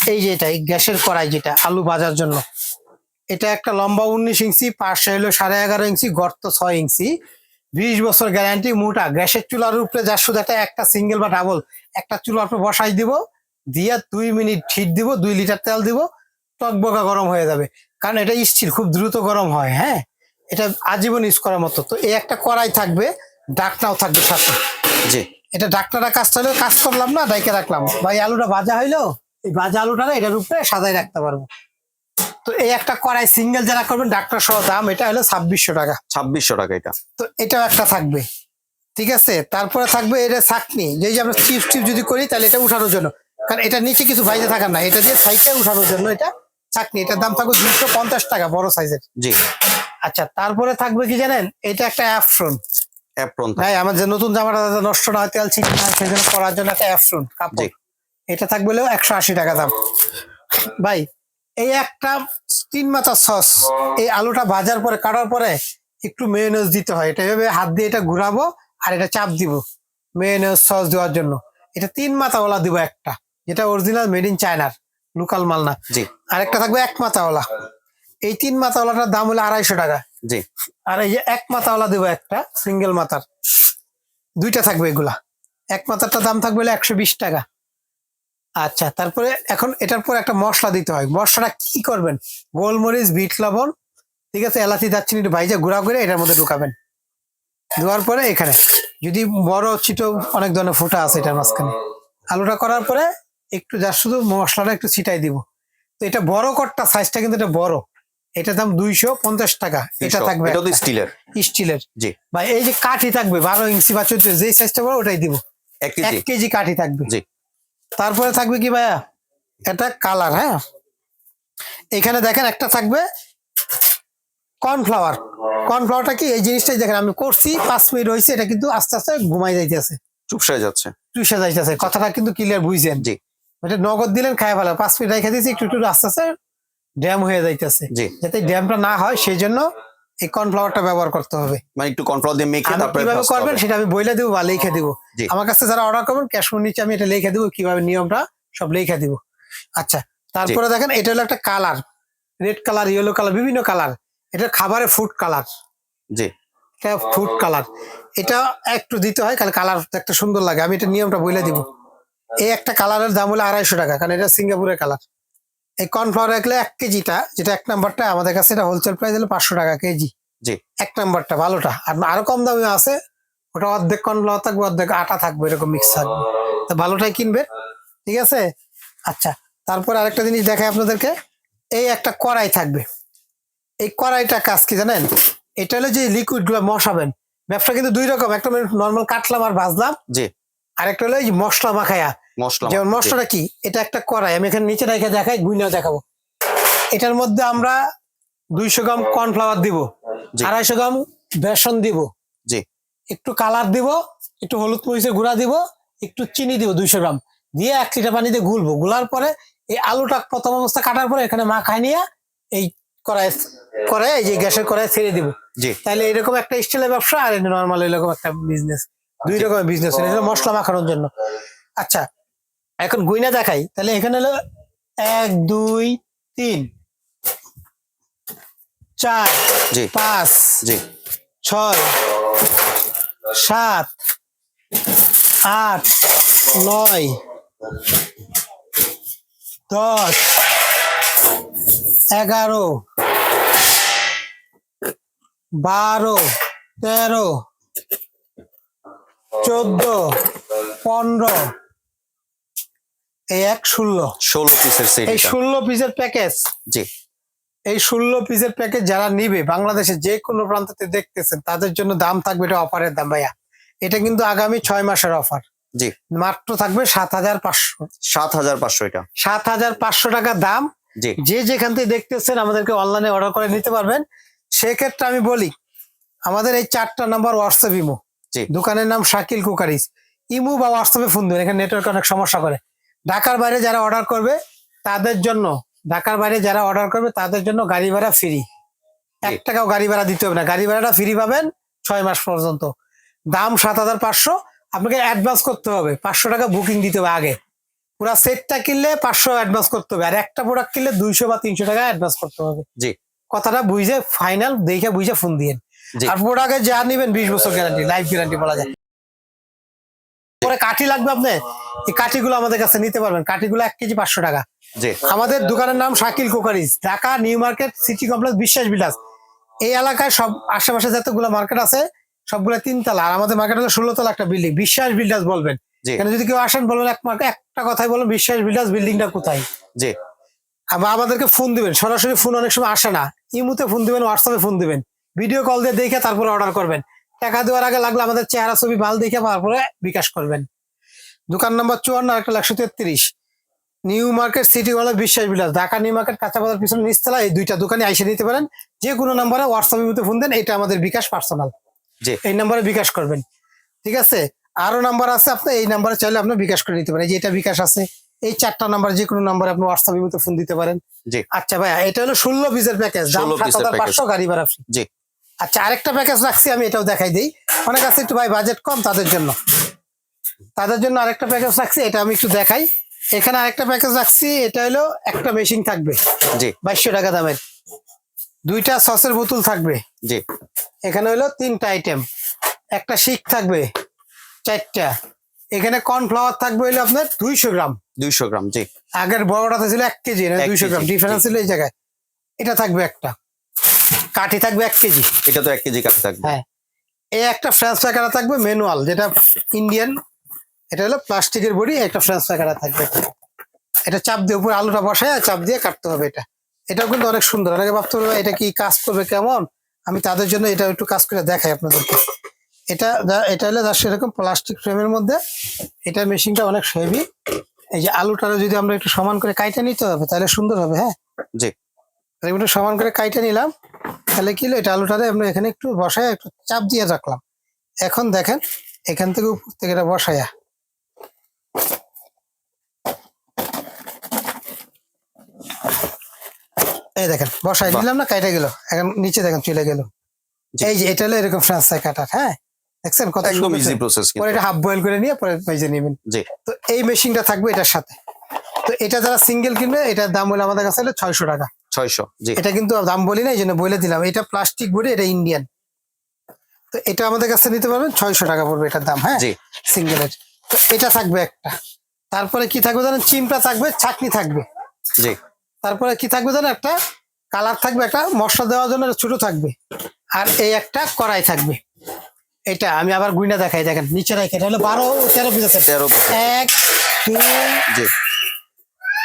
এই যে এটা এই গ্যাসের কড়াই যেটা আলু ভাজার জন্য। এটা একটা লম্বা উনিশ ইঞ্চি পাশে হলো সাড়ে এগারো ইঞ্চি গর্ত ছয় ইঞ্চি। বিশ বছর গ্যারান্টি মোটা। গ্যাসের চুলার উপরে যা শুধু একটা একটা সিঙ্গেল বা ডাবল একটা চুলার উপরে বসাই দিব। দিয়ে দুই মিনিট হিট দিব দুই লিটার তেল দিব টকবকা গরম হয়ে যাবে। কারণ এটা স্টিল খুব দ্রুত গরম হয় হ্যাঁ? এটা আজীবন ইউজ করার মতো। তো এই একটা কড়াই থাকবে ডাকনাও থাকবে সাথে। জি। এটা ডাক্তাররা কাজটা হলো কাজ করলাম না ডাইকে রাখলাম। ভাই আলুটা ভাজা হইল? এই ভাজা আলুটা না এটার উপরে সাজাই রাখতে পারব। তো এই একটা কড়াই সিঙ্গেল যারা করবেন ডাক্তার সহ দাম এটা হলো ছাব্বিশশো টাকা। ছাব্বিশশো টাকা এটা। তো এটাও একটা থাকবে। ঠিক আছে? তারপরে থাকবে এটা চাকনি। যে যে আমরা চিপস টিপ যদি করি তাহলে এটা উঠানোর জন্য। কারণ এটা নিচে কিছু বাইরে থাকার না এটা দিয়ে সাইডে উঠানোর জন্য এটা চাকনি। এটার দাম থাকবে দুশো পঞ্চাশ টাকা বড় সাইজের। জি। আচ্ছা তারপরে থাকবে কি জানেন? এটা একটা অ্যাপসন অ্যাপ্রন ভাই আমার যে নতুন জামাটা নষ্ট না হয় তেল ছিটে না সেই জন্য করার জন্য একটা অ্যাপসন জি। কাপড় এটা থাকবে একশো আশি টাকা দাম। ভাই এই একটা তিন মাথা সস এই আলুটা ভাজার পরে কাটার পরে একটু মেয়োনেজ দিতে হয়। এটা এভাবে হাত দিয়ে এটা ঘুরাবো আর এটা চাপ দিব মেয়োনেজ সস দেওয়ার জন্য। এটা তিন মাথাওয়ালা দিব একটা। যেটা অরিজিনাল মেড ইন চায়নার লোকাল মাল না। জি। আরেকটা থাকবে এক মাথাওয়ালা এই তিন মাথাওয়ালাটার দাম হলো আড়াইশো টাকা। জি। আর এই যে এক মাথাওয়ালা দেবো একটা সিঙ্গেল মাথার দুইটা থাকবে এগুলা। এক মাথারটা দাম থাকবে হলো একশো বিশ টাকা। আচ্ছা তারপরে এখন এটার পর একটা মশলা দিতে হয়। মশলাটা কি করবেন? গোলমরিচ বিট লবণ ঠিক আছে এলাচি দারচিনি একটু ভাইজা গুঁড়া করে এটার মধ্যে ঢুকাবেন। দেওয়ার পরে এখানে যদি বড় ছিটো অনেক ধরনের ফোটা আছে এটার মাঝখানে। আলুটা করার পরে একটু যা শুধু মশলাটা একটু ছিটাই দিব। তো এটা বড় কটটা সাইজটা কিন্তু এটা বড়। এটা দাম দুইশো পঞ্চাশ টাকা। এটা থাকবে এটা তো স্টিলের। স্টিলের। জি। বা এই যে কাঠি থাকবে বারো ইঞ্চি বা চোদ্দ যে সাইজটা বড় ওটাই দিব। এক কেজি। কেজি কাঠি থাকবে। জি। তারপরে থাকবে কি ভাইয়া? এটা কালার হ্যাঁ? এখানে দেখেন একটা থাকবে কর্নফ্লাওয়ার। কর্নফ্লাওয়ারটা কি? এই জিনিসটাই দেখেন আমি করছি পাঁচ মিনিট হয়েছে এটা কিন্তু আস্তে আস্তে ঘুমাই যাইতেছে। চুপসায় যাচ্ছে। চুষে যাইতেছে। কথাটা কিন্তু ক্লিয়ার বুঝছেন। জি। এটা নগদ দিলেন খাই ভালো। পাঁচ মিনিট রেখে দিয়েছি একটু একটু আস্তে আস্তে ড্যাম হয়ে যাইতেছে। যাতে ড্যামটা না হয় সেই জন্য এই কর্নফ্লাওয়ারটা ব্যবহার করতে হবে। মানে একটু কর্নফ্লাওয়ার দিয়ে মেখে তারপরে কীভাবে করবেন সেটা আমি বইলে দেবো বা লিখে দিব। আমার কাছে যারা অর্ডার করবেন ক্যাশ অন নিচে আমি এটা লিখে দিব কীভাবে নিয়মটা সব লিখে দিব। আচ্ছা তারপরে দেখেন এটা হলো একটা colour red colour yellow colour বিভিন্ন কালার এটা খাবারের ফুড কালার জি। এটা ফুড কালার এটা একটু দিতে হয় কারণ কালার একটা সুন্দর লাগে। আমি এটা নিয়মটা বলে দিব। এই একটা কালারের দাম হলো আড়াইশো টাকা কারণ এটা সিঙ্গাপুরের কালার। এই কর্নফ্লাওয়ার রাখলে এক কেজিটা যেটা এক নাম্বারটা আমাদের কাছে এটা হোলসেল প্রাইস হলো পাঁচশো টাকা কেজি। জি। এক নাম্বারটা ভালোটা। আর আরও কম দামে আছে ওটা অর্ধেক কর্নফ্লাওয়ার থাকবে অর্ধেক আটা থাকবে এরকম মিক্স থাকবে। তো ভালোটাই কিনবে ঠিক আছে? আচ্ছা তারপর আরেকটা জিনিস দেখাই আপনাদেরকে। এই একটা কড়াই থাকবে। এই কড়াইটা কাজ কি জানেন? এটা হলো যে লিকুইডগুলো মশাবেন। ব্যবসা কিন্তু দুই রকম একটা নর্মাল কাটলাম আর ভাজলাম জি। আরেকটা হলো এই মশলা মাখায়া। মশলা যেমন মশলাটা কি? এটা একটা কড়াই আমি এখানে নিচে রেখে দেখাই গুইনা দেখাবো। এটার মধ্যে আমরা দুইশো গ্রাম কর্নফ্লাওয়ার দিব আড়াইশো গ্রাম বেসন দিব জি। একটু কালার দিব একটু হলুদ মরিচের গুঁড়া দিব একটু চিনি দিব দুইশো গ্রাম। দিয়ে এক লিটার পানি দিয়ে গুলবো গুলার পরে এই আলুটা প্রথম অবস্থা কাটার পরে এখানে মাখায় নিয়ে এই কড়াই কড়াই এই যে গ্যাসের কড়াই ছেড়ে দিব। জি। তাহলে এরকম একটা স্টিলের ব্যবসা আর নর্মাল এরকম একটা বিজনেস দুই রকমের বিজনেস মশলা মাখানোর জন্য। আচ্ছা এখন গুইনা দেখাই তাহলে এখানে হলো এক দুই তিন চার জি। পাঁচ জি। ছয় সাত আট নয় দশ এগারো বারো তেরো চোদ্দ পনেরো এই এক ষোলো। ষোলো পিসের সেট এই ষোলো পিসের প্যাকেজ জি। এই ষোলো পিসের প্যাকেজ যারা নিবে বাংলাদেশে যে কোনো প্রান্ততে দেখতেছেন তাদের জন্য দাম থাকবে এটা অফারের দাম ভাইয়া। এটা কিন্তু আগামী ছয় মাসের অফার জি। মাত্র থাকবে সাত হাজার পাঁচশো। সাত হাজার পাঁচশো এটা। সাত হাজার পাঁচশো টাকা দাম। জি। যে যেখান থেকে দেখতেছেন আমাদেরকে অনলাইনে অর্ডার করে নিতে পারবেন। সেক্ষেত্রে আমি বলি আমাদের এই চারটা নাম্বার হোয়াটসঅ্যাপ ইমো দোকানের নাম শাকিল কুকারিস। ইমু বা হোয়াটসঅ্যাপে ফোন দেবেন এখানে নেটওয়ার্ক অনেক সমস্যা করে। ঢাকার বাইরে যারা অর্ডার করবে তাদের জন্য ঢাকার বাইরে যারা অর্ডার করবে তাদের জন্য গাড়ি ভাড়া ফ্রি এক টাকাও গাড়ি ভাড়া দিতে হবে না। গাড়ি ভাড়াটা ফ্রি পাবেন ছয় মাস পর্যন্ত। দাম সাত হাজার পাঁচশো। আপনাকে অ্যাডভান্স করতে হবে। পাঁচশো টাকা বুকিং দিতে হবে আগে। পুরা সেটটা কিনলে পাঁচশো অ্যাডভান্স করতে হবে। আর একটা প্রোডাক্ট কিনলে দুইশো বা তিনশো টাকা অ্যাডভান্স করতে হবে। জি। কথাটা বুঝে ফাইনাল দেখে বুঝে ফোন দিয়েন। আর প্রোডাক্টে যা নিবেন বিশ বছর গ্যারান্টি লাইফ গ্যারান্টি বলা যায়। পরে কাঠি লাগবে আপনি এই কাঠিগুলো আমাদের কাছে নিতে পারবেন। কাঠিগুলো এক কেজি পাঁচশো টাকা। আমাদের দোকানের নাম Shakil crockeries Dhaka new market city complex বিশ্বাস বিলাস এই এলাকায় সব আশেপাশে যতগুলো মার্কেট আছে সবগুলো তিনতলা। আর আমাদের মার্কেট হলো ষোলো তলা একটা বিল্ডিং বিশ্বাস বিল্ডার্স বলবেন। এখানে যদি কেউ আসেন বলবেন এক মার্কে একটা কথাই বলবেন বিশ্বাস বিল্ডার্স বিল্ডিংটা কোথায়? জি। আমাদেরকে ফোন দিবেন। সরাসরি ফোন অনেক সময় আসে না। ইমুতে ফোন দিবেন হোয়াটসঅ্যাপে ফোন দিবেন। ভিডিও কল দিয়ে দেখে তারপরে অর্ডার করবেন। টাকা দেওয়ার আগে লাগলে আমাদের চেহারা ছবি মাল দেখে তারপরে বিকাশ করবেন। দোকান নম্বর চুয়ান্ন একটা একশো তেত্রিশ। নিউ মার্কেট সিটি কলেজ বিশ্বাস বিলাস। ঢাকা নিউ মার্কেট কাঁচা বাজার পিছনে নিচতলা এই দুইটা দোকানে আইসে নিতে পারেন। যে কোনো নম্বরে হোয়াটসঅ্যাপের মধ্যে ফোন দেন এটা আমাদের বিকাশ পার্সোনাল জি। এই নম্বরে বিকাশ করবেন। ঠিক আছে? আরও নাম্বার আছে আপনি এই নাম্বারে চাইলে আপনি বিকাশ করে নিতে পারেন। এই যে এটা বিকাশ আছে এই চারটা নাম্বার যে কোনো নাম্বারে আপনি হোয়াটসঅ্যাপের মধ্যে ফোন দিতে পারেন। জি। আচ্ছা ভাইয়া এটা হলো ষোলো পিসের প্যাকেজ দাম সাত হাজার পাঁচশো গাড়ি ভাড়া ফ্রি জি। আচ্ছা আরেকটা প্যাকেজ রাখছি আমি এটাও দেখাই দিই। অনেক আছে একটু ভাই বাজেট কম তাদের জন্য। তাদের জন্য আরেকটা প্যাকেজ রাখছি এটা আমি একটু দেখাই। এখানে আরেকটা প্যাকেজ রাখছি এটা হলো একটা মেশিন থাকবে। জি। বাইশশো টাকা দামের। দুইটা সসের বোতল থাকবে। জি। এখানে হলো তিনটা আইটেম একটা শিক থাকবে চারটা। এখানে কর্নফ্লাওয়ার থাকবে হলো আপনার দুইশো গ্রাম। দুইশো গ্রাম জি। আগের বড়টাতে ছিল এক কেজি না দুইশো গ্রাম। ডিফারেন্স ছিল এই জায়গায়। এটা থাকবে একটা। কাঠি থাকবে এক কেজি। এটা তো এক কেজি কাঠ থাকবে। হ্যাঁ। এই একটা ফ্রেঞ্চ প্যাকারা থাকবে ম্যানুয়াল যেটা ইন্ডিয়ান এটা হলো প্লাস্টিকের বডি একটা ফ্রেঞ্চ প্যাকারা থাকবে। এটা চাপ দিয়ে উপরে আলুটা বসায় চাপ দিয়ে কাটতে হবে এটা। এটাও কিন্তু অনেক সুন্দর। অনেকে ভাবতে পারবে এটা কি কাজ করবে কেমন? আমি তাদের জন্য এটা একটু কাজ করে দেখাই আপনাদেরকে। এটা এটা হলো যার সেরকম প্লাস্টিক ফ্রেমের মধ্যে। এটা মেশিনটা অনেক হেভি এই যে আলুটারও যদি আমরা একটু সমান করে কাইটা নিতে হবে তাহলে সুন্দর হবে হ্যাঁ? জি। একটু সমান করে কাইটে নিলাম। তাহলে কি হলো? এটা আলুটারে আমরা এখানে একটু বসায় একটু চাপ দিয়ে রাখলাম। এখন দেখেন এখান থেকে উপর থেকে এটা বসায়া। এই দেখেন বসাই দিলাম না কাইটা গেল। এখন নিচে দেখেন চলে গেল। এই যে এটা হলো এরকম ফ্রান্স কাটার হ্যাঁ? দেখছেন কত একদম ইজি প্রসেস পরে এটা হাফ বয়েল করে নিয়ে পরে ভেজে নেবেন। জি। তো এই মেশিনটা থাকবে এটার সাথে। তো এটা যারা সিঙ্গেল কিনবে এটার দাম হলো আমাদের কাছে হলো ছয়শো টাকা। ছয়শো জি। এটা কিন্তু দাম বলি না এই জন্য বলে দিলাম। এটা প্লাস্টিক বডি এটা ইন্ডিয়ান তো এটা আমাদের কাছে নিতে পারবেন ছয়শো টাকা পড়বে এটার দাম হ্যাঁ? জি। সিঙ্গেলের। তো এটা থাকবে একটা। তারপরে কি থাকবে জানেন? চিমটা থাকবে চাটনি থাকবে। জি। তারপরে কি থাকবে জানেন? একটা কালার থাকবে একটা মশলা দেওয়ার জন্য ছোট থাকবে। আর এই একটা কড়াই থাকবে। এটা আমি আবার গুইনা দেখাই দেখেন নিচে রাখি এটা হলো বারো তেরো পিস আছে। তেরো। এক দুই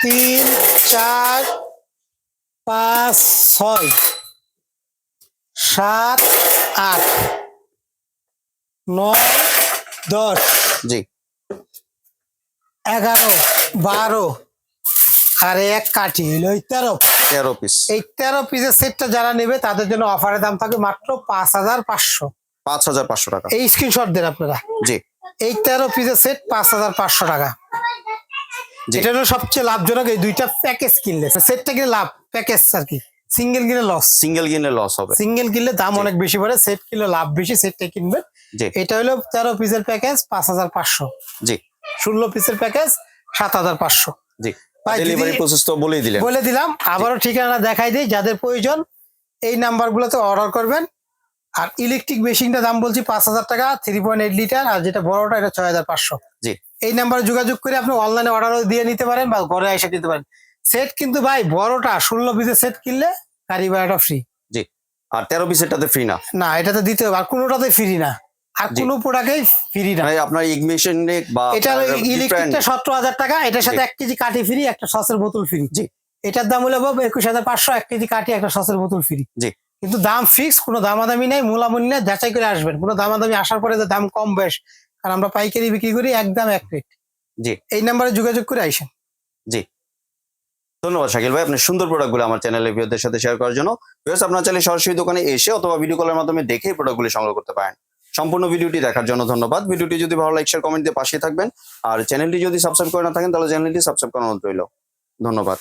তিন চার পাঁচ ছয় সাত আট নয় দশ জি। এগারো বারো আর এক কাঠি হইল তেরো। তেরো পিস এই তেরো পিসের সেটটা যারা নেবে তাদের জন্য অফারের দাম থাকবে মাত্র পাঁচ হাজার পাঁচশো। পাঁচ হাজার পাঁচশো টাকা। এই স্ক্রিনশট দেন আপনারা। জি। এই তেরো পিসের সেট পাঁচ হাজার পাঁচশো টাকা। এটা হলো সবচেয়ে লাভজনক এই দুইটা প্যাকেজ কিনলে। সেটটা কিনে লাভ প্যাকেজ আর কি। সিঙ্গেল কিনে লস সিঙ্গেল কিনলে লস হবে। সিঙ্গেল কিনলে দাম অনেক বেশি পড়ে সেট কিনলে লাভ বেশি সেটটা কিনবে এটা হলো তেরো পিসের প্যাকেজ পাঁচ হাজার পাঁচশো। জি। ষোলো পিসের প্যাকেজ সাত হাজার পাঁচশো। জি। ডেলিভারি প্রসেস তো বলেই বলে দিলাম আবারও ঠিকানা দেখাই দিই যাদের প্রয়োজন এই নাম্বারগুলোতে অর্ডার করবেন। আর ইলেকট্রিক মেশিনটা দাম বলছি পাঁচ হাজার টাকা থ্রি পয়েন্ট এইট লিটার আর যেটা বড়টা এটা ছয় হাজার পাঁচশো। জি। এই নাম্বারে যোগাযোগ করে আপনি অনলাইনে অর্ডারও দিয়ে নিতে পারেন বা ঘরে এসে নিতে পারেন। সেট কিন্তু ভাই বড়টা ষোলো পিসের সেট কিনলে গাড়ি ভাড়াটা ফ্রি জি। আর তেরো পিসেরটাতে ফ্রি না? না এটাতে দিতে হবে। আর কোনোটাতে ফ্রি না। আর কোনো প্রোডাক্টে ফ্রি না। মানে আপনার ইগনিশন বা এটা ইলেকট্রিকটা সতেরো হাজার টাকা এটার সাথে এক কেজি কাঠি ফ্রি একটা সসের বোতল ফ্রি জি। এটার দাম হলো বাবু একুশ হাজার পাঁচশো এক কেজি কাঠি একটা সসের বোতল ফ্রি জি। কিন্তু দাম ফিক্স কোনো দামাদামি নেই মূলামূল্য নেই যাচাই করে আসবেন। কোনো দামাদামি আসার পরে যে দাম কম বেশ। কারণ আমরা পাইকারি বিক্রি করি একদম এক রেট জি। এই নাম্বারে যোগাযোগ করে আইসেন জি। ধন্যবাদ শাকিল ভাই আপনার সুন্দর প্রোডাক্টগুলো আমার চ্যানেলে ভিউদের সাথে শেয়ার করার জন্য। ভিউয়ার্স আপনার চাইলে সরাসরি দোকানে এসে অথবা ভিডিও কলের মাধ্যমে দেখে প্রোডাক্টগুলি সংগ্রহ করতে পারেন। সম্পূর্ণ ভিডিওটি দেখার জন্য ধন্যবাদ। ভিডিওটি যদি ভালো লাইক শেয়ার কমেন্ট দিয়ে পাশে থাকবেন। আর চ্যানেলটি যদি সাবস্ক্রাইব করে না থাকেন তাহলে চ্যানেলটি সাবস্ক্রাইব করানো রইল। ধন্যবাদ।